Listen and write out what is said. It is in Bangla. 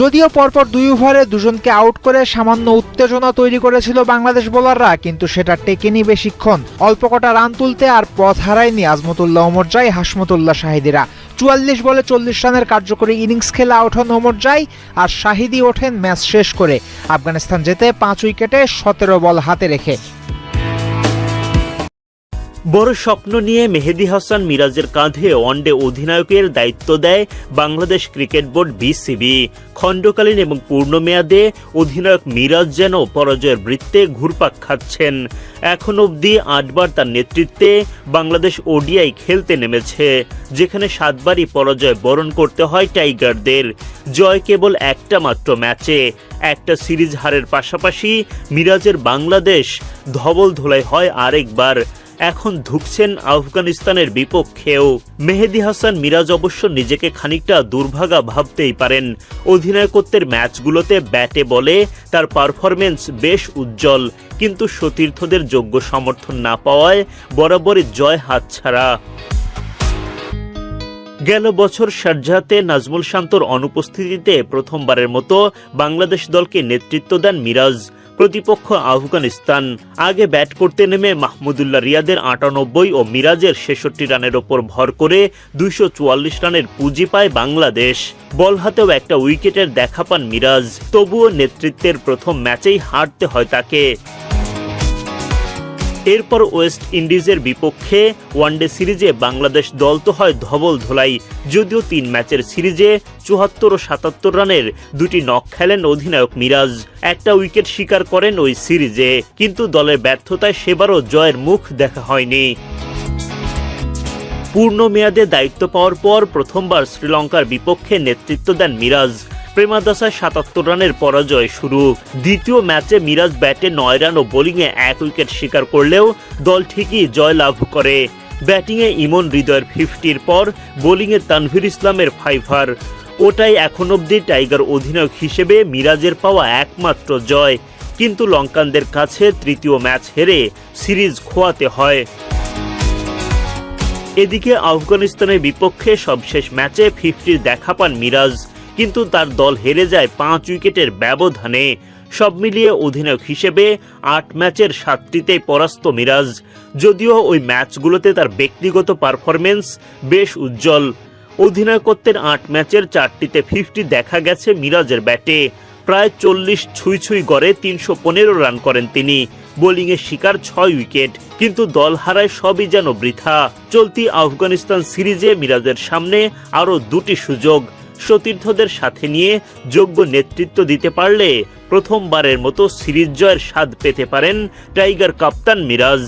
যদিও পরপর দুই ওভারে দুজনকে আউট করে সামান্য উত্তেজনা তৈরি করেছিল বাংলাদেশ বোলাররা, কিন্তু সেটা টেকেনি বেশিক্ষণ। অল্প কটা রান তুলতে আর পথ হারায়নি আজমতুল্লাহ ওমরজাই হাসমতুল্লাহ শাহিদিরা। চুয়াল্লিশ বলে চল্লিশ রানের কার্যকরী ইনিংস খেলে আউট হন ওমরজাই আর শাহিদি ওঠেন ম্যাচ শেষ করে। আফগানিস্তান যেতে পাঁচ উইকেটে সতেরো বল হাতে রেখে। বড় স্বপ্ন নিয়ে মেহেদি হাসান মিরাজের কাঁধে ওয়ানডে অধিনায়কের দায়িত্ব দেয় বাংলাদেশ ক্রিকেট বোর্ড বিসিবি। খণ্ডকালীন এবং পূর্ণমেয়াদে অধিনায়ক মিরাজ যেন পরাজয়ের বৃত্তে ঘুরপাক খাচ্ছেন। এখন অবধি আটবার তার নেতৃত্বে বাংলাদেশ ওডিআই খেলতে নেমেছে, যেখানে সাতবারই পরাজয় বরণ করতে হয় টাইগারদের। জয় কেবল একটা মাত্র ম্যাচে, একটা সিরিজ হারের পাশাপাশি মিরাজের বাংলাদেশ ধবল ধোলাই হয় আরেকবার। এখন ধুকছেন আফগানিস্তানের বিপক্ষেও। মেহেদি হাসান মিরাজ অবশ্য নিজেকে খানিকটা দুর্ভাগা ভাবতেই পারেন। অধিনায়কত্বের ম্যাচগুলোতে ব্যাটে বলে তার পারফরমেন্স বেশ উজ্জ্বল, কিন্তু সতীর্থদের যোগ্য সমর্থন না পাওয়ায় বরাবরই জয় হাতছাড়া। গেল বছর শারজাতে নাজমুল শান্তর অনুপস্থিতিতে প্রথমবারের মতো বাংলাদেশ দলকে নেতৃত্ব দেন মিরাজ। প্রতিপক্ষ আফগানিস্তান আগে ব্যাট করতে নেমে মাহমুদুল্লাহ রিয়াদের আটানব্বই ও মিরাজের ছেষট্টি রানের ওপর ভর করে দুইশো চুয়াল্লিশ রানের পুঁজি পায় বাংলাদেশ। বল হাতেও একটা উইকেটের দেখা পান মিরাজ, তবুও নেতৃত্বের প্রথম ম্যাচেই হারতে হয় তাকে। এরপর ওয়েস্ট ইন্ডিজের বিপক্ষে ওয়ানডে সিরিজে বাংলাদেশ দল তো হয় ধবল ধোলাই। যদিও তিন ম্যাচের সিরিজে চুয়াত্তর ও সাতাত্তর রানের দুটি নক খেলেন অধিনায়ক মিরাজ। একটা উইকেট শিকার করেন ওই সিরিজে, কিন্তু দলের ব্যর্থতায় সেবারও জয়ের মুখ দেখা হয়নি। পূর্ণ মেয়াদে দায়িত্ব পাওয়ার পর প্রথমবার শ্রীলঙ্কার বিপক্ষে নেতৃত্ব দেন মিরাজ। প্রেমাদাসায় সাতাত্তর রানের পরাজয় শুরু। দ্বিতীয় ম্যাচে মিরাজ ব্যাটে নয় রান ও বোলিংয়ে এক উইকেট শিকার করলেও দল ঠিকই জয় লাভ করে। ব্যাটিংয়ে ইমন হৃদয়ের ফিফটির পর বোলিংয়ে তানভীর ইসলামের ফাইভার। ওটাই এখন অবধি টাইগার অধিনায়ক হিসেবে মিরাজের পাওয়া একমাত্র জয়। কিন্তু লঙ্কানদের কাছে তৃতীয় ম্যাচ হেরে সিরিজ খোয়াতে হয়। এদিকে আফগানিস্তানের বিপক্ষে সবশেষ ম্যাচে ফিফটির দেখা পান মিরাজ। কিন্তু তার দল হেরে যায় পাঁচ উইকেটের ব্যবধানে। সব মিলিয়ে অধিনায়ক হিসেবে আট ম্যাচের সাতটিতেই পরাস্ত মিরাজ। যদিও ওই ম্যাচগুলোতে তার ব্যক্তিগত পারফরমেন্স বেশ উজ্জ্বল। অধিনায়কত্বের আট ম্যাচের চারটিতে ফিফটি দেখা গেছে মিরাজের ব্যাটে। প্রায় চল্লিশ ছুঁই ছুঁই গড়ে তিনশো পনেরো রান করেন তিনি। বোলিংয়ে শিকার ছয় উইকেট, কিন্তু দল হারায় সবই যেন বৃথা। চলতি আফগানিস্তান সিরিজে মিরাজের সামনে আরও দুটি সুযোগ। সতীর্থদের সাথে নিয়ে যোগ্য নেতৃত্ব দিতে পারলে প্রথমবারের মতো সিরিজ জয়ের স্বাদ পেতে পারেন টাইগার কাপ্তান মিরাজ।